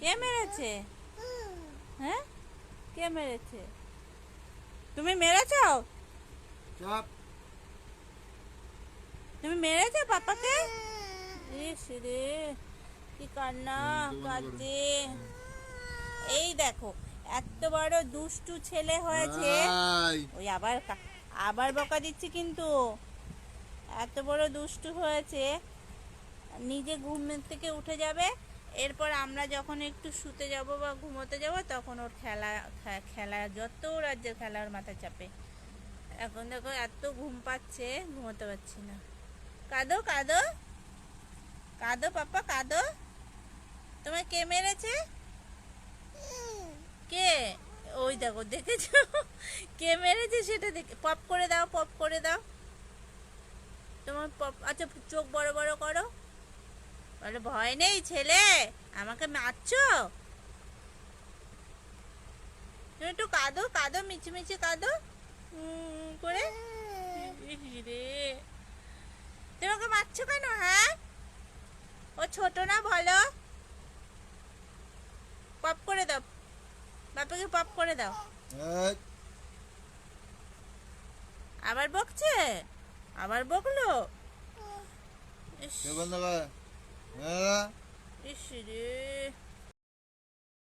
কে মেরেছে? হ্যাঁ? কে মেরেছে? তুমি মেরেছ? চাপ। তুমি মেরেছো পাপাকে? ইস রে কি কান্না কাঁদছে। এই দেখো এত বড় দুষ্টু ছেলে হয়েছে। ওই আবার আবার বকা দিচ্ছে কিন্তু। এত বড় দুষ্টু হয়েছে। নিজে ঘুম থেকে উঠে যাবে এরপর আমরা যখন একটু শুতে যাব বা ঘুমোতে যাব, তখন ওর খেলা খেলা, যত রাজ্যের খেলা ওর মাথায় চাপে। এখন দেখো এত ঘুম পাচ্ছে, ঘুমোতে পারছি না। কাঁদো কাঁদো। কাঁদো পাপা, কাঁদো। তোমায় কে মেরেছে? কে? ওই দেখো, দেখেছ? কে মেরেছে সেটা দেখে, পপ করে দাও, পপ করে দাও। তোমার পপ আচ্ছা চোখ বড় বড় করো। বলে ভয় নেই ছেলে আমাকে মারছো? তুমি একটু কাঁদো কাঁদো মিছিমিছি কাঁদো। করে তুমি ওকে মারছো কেন হ্যাঁ? ও ছোট না বলো পপ করে দাও। বাবাকে পপ করে দাও। আবার বকছে? আবার বকলো? বন্ধ কর হ্যাঁ ইস রে